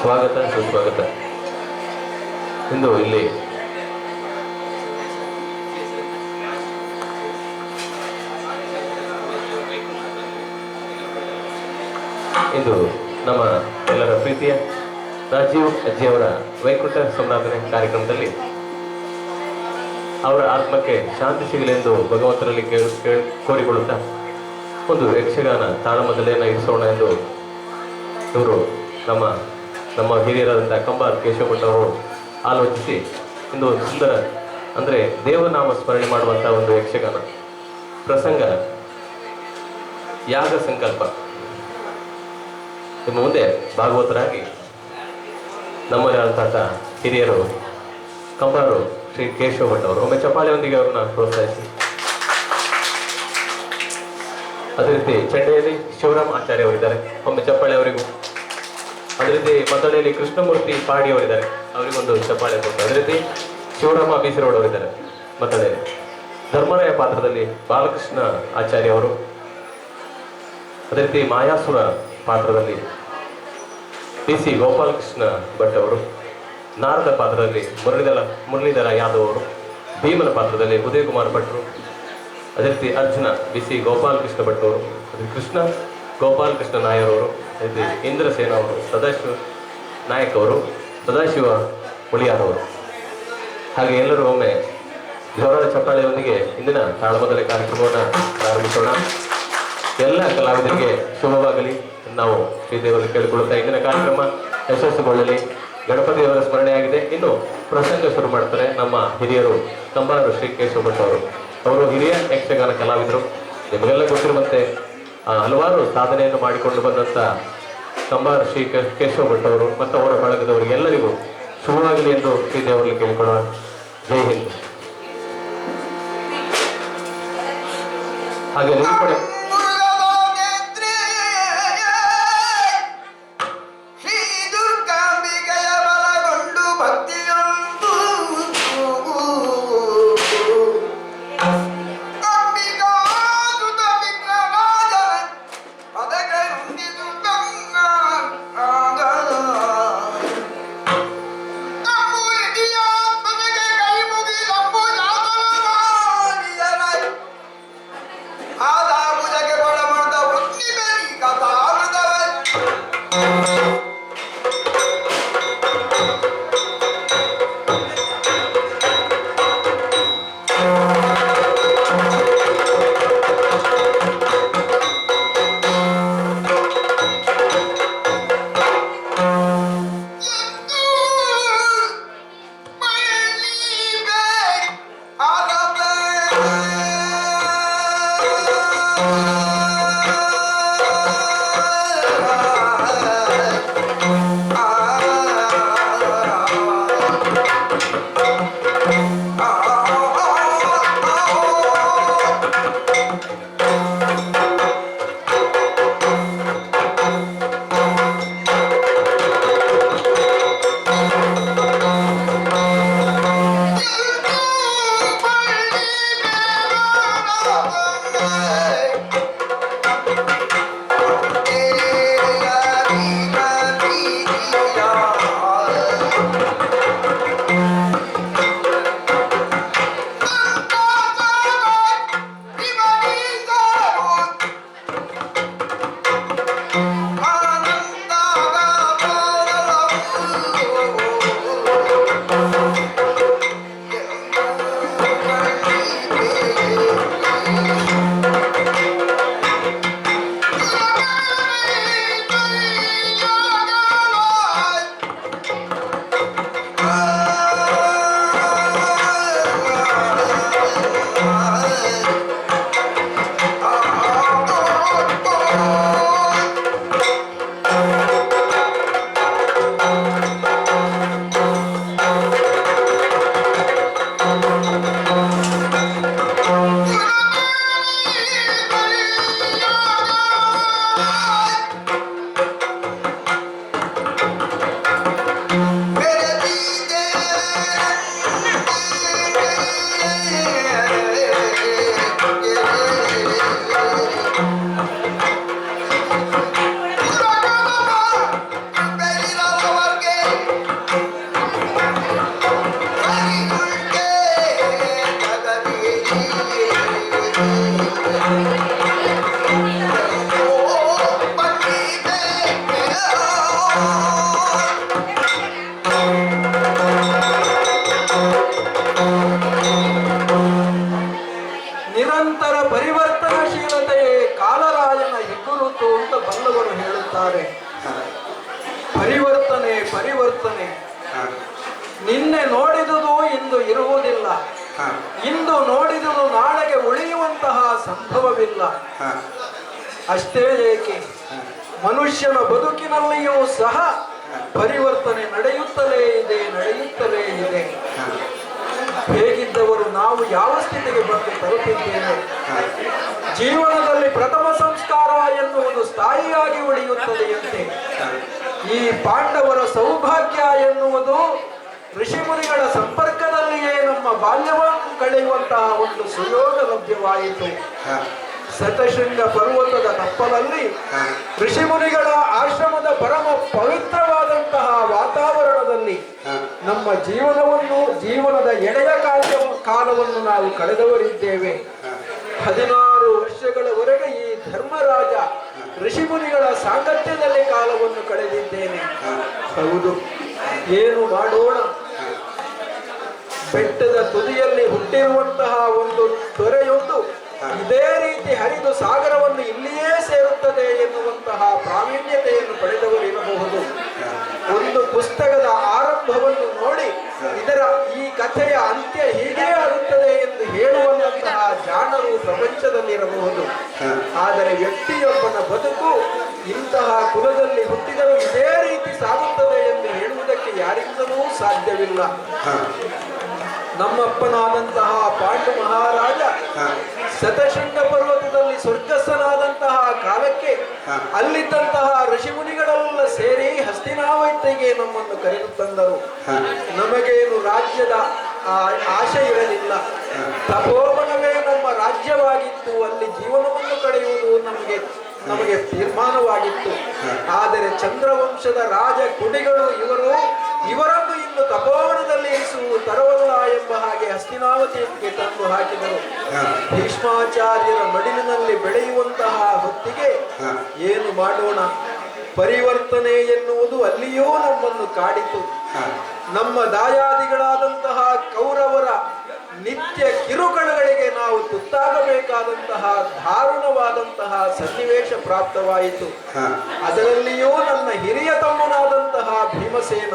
ಸ್ವಾಗತ, ಸುಸ್ವಾಗತ. ಇಂದು ಇಲ್ಲಿ ಇಂದು ನಮ್ಮ ಎಲ್ಲರ ಪ್ರೀತಿಯ ರಾಜೀವ್ ಅಜ್ಜಿಯವರ ವೈಕುಂಠ ಸಂರಾಧನೆ ಕಾರ್ಯಕ್ರಮದಲ್ಲಿ ಅವರ ಆತ್ಮಕ್ಕೆ ಶಾಂತಿ ಸಿಗಲೆಂದು ಕೇಳಿ, ಕೋರಿಕೊಳ್ಳುತ್ತಾ ಒಂದು ಯಕ್ಷಗಾನ ತಾಳಮದ್ದಲೆಯನ್ನು ಇರಿಸೋಣ ಎಂದು ಇವರು ನಮ್ಮ ನಮ್ಮ ಹಿರಿಯರಾದಂಥ ಕಂಬಾರ್ ಕೇಶವಣ್ಣವರು ಆಲೋಚಿಸಿ ಇಂದು ಒಂದು ಸುಂದರ, ಅಂದರೆ ದೇವನಾಮ ಸ್ಮರಣೆ ಮಾಡುವಂಥ ಒಂದು ಯಕ್ಷಗಾನ. ಪ್ರಸಂಗ, ಯಾಗ ಸಂಕಲ್ಪ. ನಿಮ್ಮ ಮುಂದೆ ಭಾಗವತರಾಗಿ ನಮ್ಮಲ್ಲಿರುವಂತಹ ಹಿರಿಯರು, ಕಂಬಾರು ಶ್ರೀ ಕೇಶವ ಭಟ್ ಅವರು, ಒಮ್ಮೆ ಚಪ್ಪಾಳೆಯೊಂದಿಗೆ ಅವ್ರನ್ನ ಪ್ರೋತ್ಸಾಹಿಸಿ. ಅದೇ ರೀತಿ ಚಂಡೆಯಲ್ಲಿ ಶಿವರಾಮ್ ಆಚಾರ್ಯ ಅವರಿದ್ದಾರೆ ಒಮ್ಮೆ ಚಪ್ಪಾಳೆ ಅವರಿಗೂ. ಅದೇ ರೀತಿ ಮದ್ದಳೆಯಲ್ಲಿ ಕೃಷ್ಣಮೂರ್ತಿ ಪಾಡಿ ಅವರಿದ್ದಾರೆ ಅವರಿಗೊಂದು ಚಪ್ಪಾಳೆ ಕೊಟ್ಟು. ಅದೇ ರೀತಿ ಶಿವರಾಮ ಬಿಸಿರೋಡ್ ಅವರಿದ್ದಾರೆ ಮದ್ದಳೆಯಲ್ಲಿ ಧರ್ಮರಾಯ ಪಾತ್ರದಲ್ಲಿ ಬಾಲಕೃಷ್ಣ ಆಚಾರ್ಯ ಅವರು. ಅದೇ ರೀತಿ ಮಾಯಾಸುರ ಪಾತ್ರದಲ್ಲಿ ಪಿ ಸಿ ಗೋಪಾಲಕೃಷ್ಣ ಭಟ್ ಅವರು. ನಾರದ ಪಾತ್ರದಲ್ಲಿ ಮುರಳೀಧರ ಮುರಳೀಧರ ಯಾದವ್ ಅವರು. ಭೀಮನ ಪಾತ್ರದಲ್ಲಿ ಉದಯಕುಮಾರ್ ಭಟ್ರು ಅದೇ ರೀತಿ ಅರ್ಜುನ, ಬಿ ಸಿ ಗೋಪಾಲಕೃಷ್ಣ ಭಟ್ ಅವರು. ಅದೇ ಕೃಷ್ಣ, ಗೋಪಾಲಕೃಷ್ಣ ನಾಯರ್ ಅವರು. ಇಂದ್ರಸೇನ ಅವರು ಸದಾಶಿವ ನಾಯಕ್ ಅವರು, ಸದಾಶಿವ ಹುಳಿಯಾರವರು ಹಾಗೆ ಎಲ್ಲರೂ ಒಮ್ಮೆ ಜೋರಾದ ಚಪ್ಪಾಳೆಯೊಂದಿಗೆ ಇಂದಿನ ತಾಳಮದಲೆ ಕಾರ್ಯಕ್ರಮವನ್ನು ಪ್ರಾರಂಭಿಸೋಣ. ಎಲ್ಲ ಕಲಾವಿದರಿಗೆ ಶುಭವಾಗಲಿ. ನಾವು ಶ್ರೀದೇವರಲ್ಲಿ ಕೇಳಿಕೊಳ್ಳುತ್ತಾ ಇಂದಿನ ಕಾರ್ಯಕ್ರಮ ಯಶಸ್ಸುಗೊಳ್ಳಲಿ. ಗಣಪತಿ ದೇವರ ಸ್ಮರಣೆಯಾಗಿದೆ ಇನ್ನು ಪ್ರಸಂಗ ಶುರು ಮಾಡ್ತಾರೆ ನಮ್ಮ ಹಿರಿಯರು ಕಂಬಾರರು ಶ್ರೀ ಕೇಶವ ಭಟ್ ಅವರು ಅವರು ನಿಮಗೆಲ್ಲ ಗೊತ್ತಿರುವಂತೆ ಹಲವಾರು ಸಾಧನೆಯನ್ನು ಮಾಡಿಕೊಂಡು ಬಂದಂಥ ಕಂಬಾರ ಶ್ರೀ ಕೇಶವ ಭಟ್ ಅವರು ಮತ್ತು ಅವರ ಬಳಗದವರು ಎಲ್ಲರಿಗೂ ಶುಭವಾಗಲಿ ಎಂದು ಶ್ರೀ ದೇವರಲ್ಲಿ ಕೇಳಿಕೊಳ್ಳೋಣ ಜೈ ಹಿಂದ್. ಹಾಗೆ ನಿಮ್ಮ ಮುರುಘರಾಜೇಂದ್ರೇ, Música ಬಲ್ಲವರು ಹೇಳುತ್ತಾರೆ. ಪರಿವರ್ತನೆ ಪರಿವರ್ತನೆ. ನಿನ್ನೆ ನೋಡಿದುದು, ಇಂದು ಇರುವುದಿಲ್ಲ. ಇಂದು ನೋಡಿದುದು, ನಾಳೆಗೆ ಉಳಿಯುವಂತಹ ಸಂಭವವಿಲ್ಲ. ಅಷ್ಟೇ ಏಕೆ? ಮನುಷ್ಯನ ಬದುಕಿನಲ್ಲಿಯೂ ಸಹ ಪರಿವರ್ತನೆ ನಡೆಯುತ್ತಲೇ ಇದೆ ನಡೆಯುತ್ತಲೇ ಇದೆ. ಹೇಗಿದ್ದವರು ನಾವು ಯಾವ ಸ್ಥಿತಿಗೆ ಬಂದು ತಲುಪಿದ್ದೇವೆ? ಜೀವನದಲ್ಲಿ ಪ್ರಥಮ ಸಂಸ್ಕಾರ ಎನ್ನುವುದು ಸ್ಥಾಯಿಯಾಗಿ ಉಳಿಯುತ್ತದೆಯಂತೆ ಈ ಪಾಂಡವರ ಸೌಭಾಗ್ಯ ಎನ್ನುವುದು ಋಷಿಮುನಿಗಳ ಸಂಪರ್ಕದಲ್ಲಿಯೇ ನಮ್ಮ ಬಾಲ್ಯವನ್ನು ಕಳೆಯುವಂತಹ ಒಂದು ಸುಯೋಗ ಲಭ್ಯವಾಯಿತು. ಶತಶೃಂಗ ಪರ್ವತದ ತಪ್ಪಲಲ್ಲಿ ಋಷಿಮುನಿಗಳ ಆಶ್ರಮದ ಪರಮ ಪವಿತ್ರವಾದಂತಹ ವಾತಾವರಣದಲ್ಲಿ ನಮ್ಮ ಜೀವನವನ್ನು ಜೀವನದ ಎಳೆಯ ಕಾಲ ಕಾಲವನ್ನು ನಾವು ಕಳೆದವರಿದ್ದೇವೆ. ಹದಿನಾರು ವರ್ಷಗಳವರೆಗೆ ಈ ಧರ್ಮರಾಜ ಋಷಿಮುನಿಗಳ ಸಾಂಗತ್ಯದಲ್ಲಿ ಕಾಲವನ್ನು ಕಳೆದಿದ್ದೇನೆ. ಹೌದು. ಏನು ಮಾಡೋಣ? ಬೆಟ್ಟದ ತುದಿಯಲ್ಲಿ ಹುಟ್ಟಿರುವಂತಹ ಒಂದು ತೊರೆಯೊಂದು ಇದೇ ರೀತಿ ಹರಿದು ಸಾಗರವನ್ನು ಇಲ್ಲಿಯೇ ಸೇರುತ್ತದೆ ಎನ್ನುವಂತಹ ಪ್ರಾವೀಣ್ಯತೆಯನ್ನು ಪಡೆದವರಿರಬಹುದು ಒಂದು ಪುಸ್ತಕದ ಆರಂಭವನ್ನು ನೋಡಿ ಇದರ ಈ ಕಥೆಯ ಅಂತ್ಯ ಹೀಗೇ ಆಗುತ್ತದೆ ಎಂದು ಹೇಳುವಂತಹ ಜಾಣರು ಪ್ರಪಂಚದಲ್ಲಿರಬಹುದು. ಇರಬಹುದು ಆದರೆ ವ್ಯಕ್ತಿಯೊಬ್ಬನ ಬದುಕು ಇಂತಹ ಕುಲದಲ್ಲಿ ಹುಟ್ಟಿದರೂ ಇದೇ ರೀತಿ ಸಾಗುತ್ತದೆ ಎಂದು ಹೇಳುವುದಕ್ಕೆ ಯಾರಿಂದಲೂ ಸಾಧ್ಯವಿಲ್ಲ. ನಮ್ಮಪ್ಪನಾದಂತಹ ಪಾಂಡು ಮಹಾರಾಜ ಶತಶೃಂಗ ಪರ್ವತದಲ್ಲಿ ಸ್ವರ್ಗಸ್ಥನಾದಂತಹ ಕಾಲಕ್ಕೆ ಅಲ್ಲಿದ್ದಂತಹ ಋಷಿಮುನಿಗಳೆಲ್ಲ ಸೇರಿ ಹಸ್ತಿನಾವೈತೆಗೆ ನಮ್ಮನ್ನು ಕರೆದು ತಂದರು. ನಮಗೇನು ರಾಜ್ಯದ ಆಶೆ ಇರಲಿಲ್ಲ. ತಪೋವನವೇ ನಮ್ಮ ರಾಜ್ಯವಾಗಿತ್ತು ಅಲ್ಲಿ ಜೀವನವನ್ನು ಕಳೆಯುವುದು ನಮಗೆ ನಮಗೆ ತೀರ್ಮಾನವಾಗಿತ್ತು. ಆದರೆ ಚಂದ್ರವಂಶದ ರಾಜ ಕುಡಿಗಳು ಇವರು ಇವರನ್ನು ಇನ್ನು ತಪೋವನದಲ್ಲಿ ಹಾಗೆ ಹಸ್ತಿನಾವತಿಗೆ ತಂದು ಹಾಕಿದರು. ಭೀಷ್ಮಾಚಾರ್ಯರ ಮಡಿಲಿನಲ್ಲಿ ಬೆಳೆಯುವಂತಹ ಹೊತ್ತಿಗೆ ಏನು ಮಾಡೋಣ? ಪರಿವರ್ತನೆ ಎನ್ನುವುದು ಅಲ್ಲಿಯೂ ನಮ್ಮನ್ನು ಕಾಡಿತು. ನಮ್ಮ ದಾಯಾದಿಗಳಾದಂತಹ ಕೌರವರ ನಿತ್ಯ ಕಿರುಕುಳಗಳಿಗೆ ನಾವು ತುತ್ತಾಗಬೇಕಾದಂತಹ ದಾರುಣವಾದಂತಹ ಸನ್ನಿವೇಶ ಪ್ರಾಪ್ತವಾಯಿತು. ಅದರಲ್ಲಿಯೂ ನನ್ನ ಹಿರಿಯ ತಮ್ಮನಾದಂತಹ ಭೀಮಸೇನ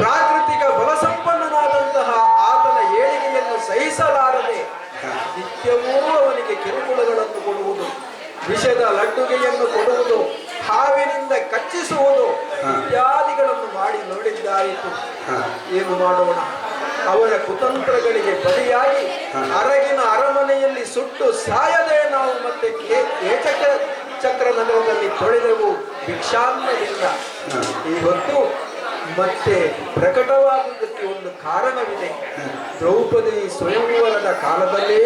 ಪ್ರಾಕೃತಿಕ ಏಳಿಗೆಯನ್ನು ಸಹಿಸಲಾರದೆ ನಿತ್ಯವೂ ಅವನಿಗೆ ಕಿರುಕುಳಗಳನ್ನು ಕೊಡುವುದು ವಿಷದ ಲಡ್ಡುಗೆಯನ್ನು ಕೊಡುವುದು ಹಾವಿನಿಂದ ಕಚ್ಚಿಸುವುದು ಇತ್ಯಾದಿಗಳನ್ನು ಮಾಡಿ ನೋಡಿದ್ದಾಯಿತು. ಏನು ಮಾಡೋಣ? ಅವರ ಕುತಂತ್ರಗಳಿಗೆ ಬಲಿಯಾಗಿ ಅರಗಿನ ಅರಮನೆಯಲ್ಲಿ ಸುಟ್ಟು ಸಾಯದೆ ನಾವು ಮತ್ತೆ ಏಚಕ ಚಕ್ರ ನಗರದಲ್ಲಿ ತೊಳೆದೆವು. ಭಿಕ್ಷಾನ್ನದಿಂದ ಈ ಹೊತ್ತು ಮತ್ತೆ ಪ್ರಕಟವಾಗುವುದಕ್ಕೆ ಒಂದು ಕಾರಣವಿದೆ. ದ್ರೌಪದಿ ಸ್ವಯಂವರದ ಕಾಲದಲ್ಲಿ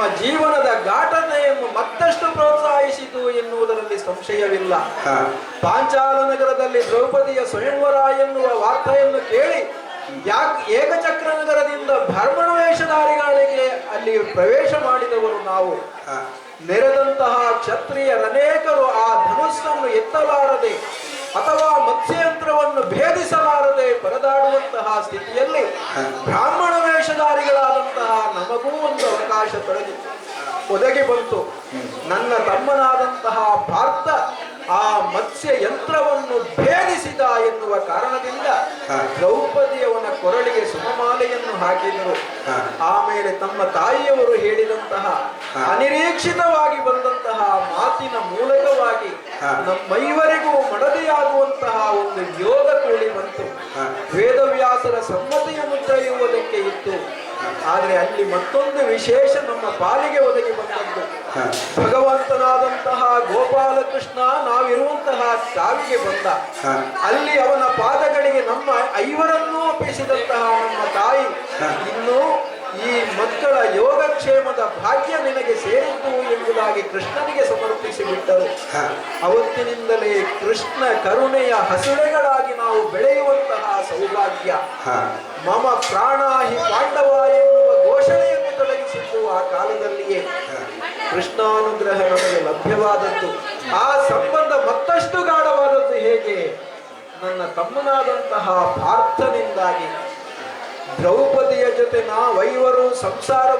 ನಮ್ಮ ಜೀವನದ ಘಾಟನೆಯನ್ನು ಮತ್ತಷ್ಟು ಪ್ರೋತ್ಸಾಹಿಸಿತು ಎನ್ನುವುದರಲ್ಲಿ ಸಂಶಯವಿಲ್ಲ. ಪಾಂಚಾಲ ನಗರದಲ್ಲಿ ದ್ರೌಪದಿಯ ಸ್ವಯಂವರ ಎನ್ನುವ ವಾರ್ತೆಯನ್ನು ಕೇಳಿ ಯಾಕ್ ಏಕಚಕ್ರ ನಗರದಿಂದ ಭರ್ಮಣ ವೇಷಧಾರಿಗಳಿಗೆ ಅಲ್ಲಿ ಪ್ರವೇಶ ಮಾಡಿದವರು ನಾವು. ನೆರೆದಂತಹ ಕ್ಷತ್ರಿಯರನೇಕರು ಆ ಧನುಸ್ಸನ್ನು ಎತ್ತಲಾರದೆ ಅಥವಾ ಮತ್ಸ್ಯಯಂತ್ರವನ್ನು ಭೇದಿಸಲಾರದೆ ಪರದಾಡುವಂತಹ ಸ್ಥಿತಿಯಲ್ಲಿ ಬ್ರಾಹ್ಮಣ ವೇಷಧಾರಿಗಳಾದಂತಹ ನಮಗೂ ಒಂದು ಅವಕಾಶ ತೊಡಗಿ ಒದಗಿ ಬಂತು ನನ್ನ ತಮ್ಮನಾದಂತಹ ಪಾರ್ಥ ಆ ಮತ್ಸ್ಯ ಯಂತ್ರವನ್ನು ಭೇದಿಸಿದ ಎನ್ನುವ ಕಾರಣದಿಂದ. ದ್ರೌಪದಿಯವನ ಕೊರಳಿಗೆ ಸುಮಮಾಲೆಯನ್ನು ಹಾಕಿದರು ಆಮೇಲೆ ತಮ್ಮ ತಾಯಿಯವರು ಹೇಳಿದಂತಹ ಅನಿರೀಕ್ಷಿತವಾಗಿ ಬಂದಂತಹ ಮಾತಿನ ಮೂಲಕವಾಗಿ. ನಮ್ಮೈವರಿಗೂ ಮಡದಿಯಾಗುವಂತಹ ಒಂದು ಯೋಗ ಕೇಳಿ ಬಂತು. ವೇದವ್ಯಾಸರ ಸಮ್ಮತಿಯ ಮುದ್ರೆಯುವುದಕ್ಕೆ ಇತ್ತು. ಆದರೆ ಅಲ್ಲಿ ಮತ್ತೊಂದು ವಿಶೇಷ ನಮ್ಮ ಪಾಲಿಗೆ ಒದಗಿ ಬಂದದ್ದು. ಭಗವಂತನಾದಂತಹ ಗೋಪಾಲಕೃಷ್ಣ ನಾವಿರುವಂತಹ ಸಾವಿಗೆ ಬಂದ. ಅಲ್ಲಿ ಅವನ ಪಾದಗಳಿಗೆ ನಮ್ಮ ಐವರನ್ನೂ ಅಪ್ಪಿಸಿದಂತಹ ನಮ್ಮ ತಾಯಿ. ಇನ್ನು ಈ ಮಕ್ಕಳ ಯೋಗಕ್ಷೇಮದ ಭಾಗ್ಯ ನಿನಗೆ ಸೇರಿದ್ದು ಎಂಬುದಾಗಿ ಕೃಷ್ಣನಿಗೆ ಸಮರ್ಪಿಸಿ ಬಿಟ್ಟರು ಅವತ್ತಿನಿಂದಲೇ ಕೃಷ್ಣ ಕರುಣೆಯ ಹಸುರೆಗಳಾಗಿ ನಾವು ಬೆಳೆಯುವಂತಹ ಸೌಭಾಗ್ಯ. ಮಮ ಪ್ರಾಣ ಹಿ ಪಾಂಡವ ಎನ್ನುವ ಘೋಷಣೆಯನ್ನು ತೊಡಗಿಸಿದ್ದು ಆ ಕಾಲದಲ್ಲಿಯೇ. ಕೃಷ್ಣಾನುಗ್ರಹ ನಮಗೆ ಲಭ್ಯವಾದದ್ದು. ಆ ಸಂಬಂಧ ಮತ್ತಷ್ಟು ಗಾಢವಾದದ್ದು ಹೇಗೆ? ನನ್ನ ತಮ್ಮನಾದಂತಹ ಪಾರ್ಥನಿಂದಾಗಿ. ದ್ರೌಪದಿಯ ಜೊತೆ ನಾವೈವರು ಸಂಸಾರ